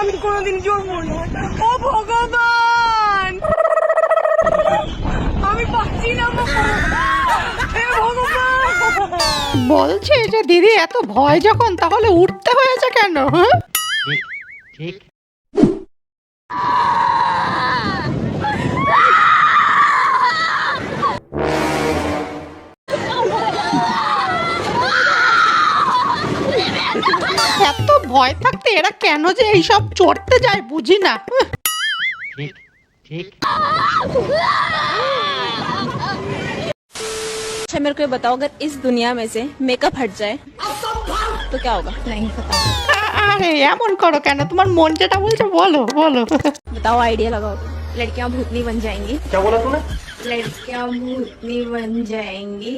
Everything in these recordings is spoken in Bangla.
আমি কোনোদিন ভগবান আমি পাচ্ছি বলছে যে দিদি এত ভয় যখন, তাহলে উঠতে হয়েছে কেন হ্যাঁ? ঠিক ঠিক। ভয় থাকতে এরা কেন যে এইসব চড়তে যায় বুঝি না হুঁ। ঠিক ঠিক अच्छा मेरे को ये बताओ अगर इस दुनिया में से मेकअप हट जाए तो क्या होगा नहीं पता আরে এমন করো কেন তোমার মন যেটা বলছে বলো বলো बताओ आइडिया लगाओ लड़कियां भूतनी बन जाएंगी क्या बोला तूने लड़कियां भूतनी बन जाएंगी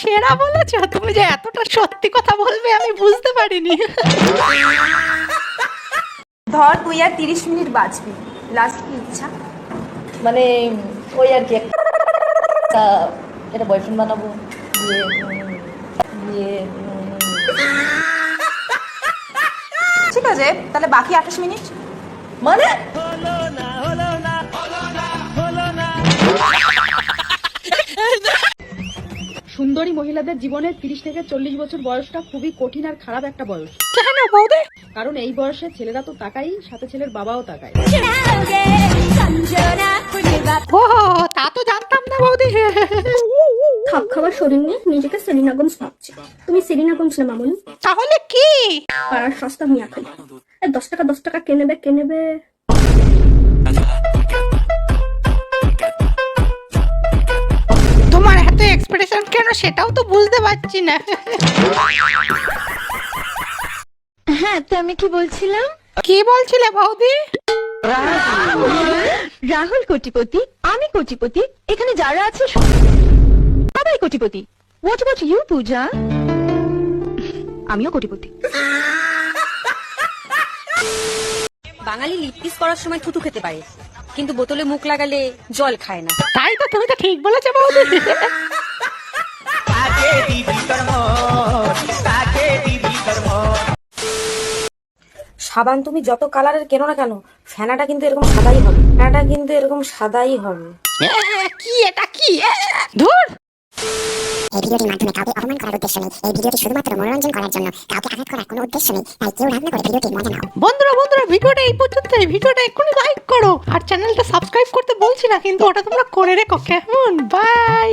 সেরা বলেছ? তুমি যে এতটা সত্যি কথা বলবে আমি বুঝতে পারিনি। ধর তুই আর তিরিশ মিনিট বাঁচবি। লাস্ট কি ইচ্ছা? মানে ওই আর কি একটা এটা বয়ফ্রেন্ড বানাবো ঠিক আছে তাহলে বাকি আঠাশ মিনিট? মানে? সুন্দরী মহিলাদের জীবনে তিরিশ থেকে চল্লিশ বছর বয়সটা খুবই কঠিন আর খারাপ একটা বয়স। কারণ এই বয়সে ছেলেরা তো তাকাই সাথে ছেলের বাবাও তাকায়। ও তা তো জানতাম না বৌদি। খাপ খাবার শরীর নিয়ে নিজেকে সেলিনা গোমস ভাবছে। তুমি সেলিনা গোমস না মামুনি তাহলে কি? পাড়ার সস্তা মিয়া এ দশ টাকা দশ টাকা কে নেবে? কেন সেটাও তো বুঝতে পারছি না। হ্যাঁ তো আমি কি বলছিলাম? কি বলছিলে বৌদি? রাহুল কোটিপতি আমি কোটিপতি এখানে যারা আছে সবাই কোটিপতি। What about you Puja? আমিও কোটিপতি। বাঙালি লিপকিস করার সময় থুতু খেতে পারে কিন্তু বোতলে মুখ লাগালে জল খায় না। তাই তো তুমি তো ঠিক বলেছ বৌদি। সাবান তুমি যত কালারের কেনো না কেন ফেনাটা কিন্তু এরকম সাদাই হবে। ফেনাটা কিন্তু এরকম সাদাই হবে। কি এটা কি? ধুর! এই ভিডিওটির মাধ্যমে কাউকে অপমান করার উদ্দেশ্য নেই। এই ভিডিওটি শুধুমাত্র মনোরঞ্জন করার জন্য। কাউকে আঘাত করার কোনো উদ্দেশ্য নেই। তাই কেউ রাগ না করে ভিডিওটির মজা নাও। বন্ধুরা বন্ধুরা ভিডিওটা এই পর্যন্ত। ভিডিওটা এক্ষুনি লাইক করো। আর চ্যানেলটা সাবস্ক্রাইব করতে বলছি না কিন্তু ওটা তোমরা করে রেখো। কেমন? বাই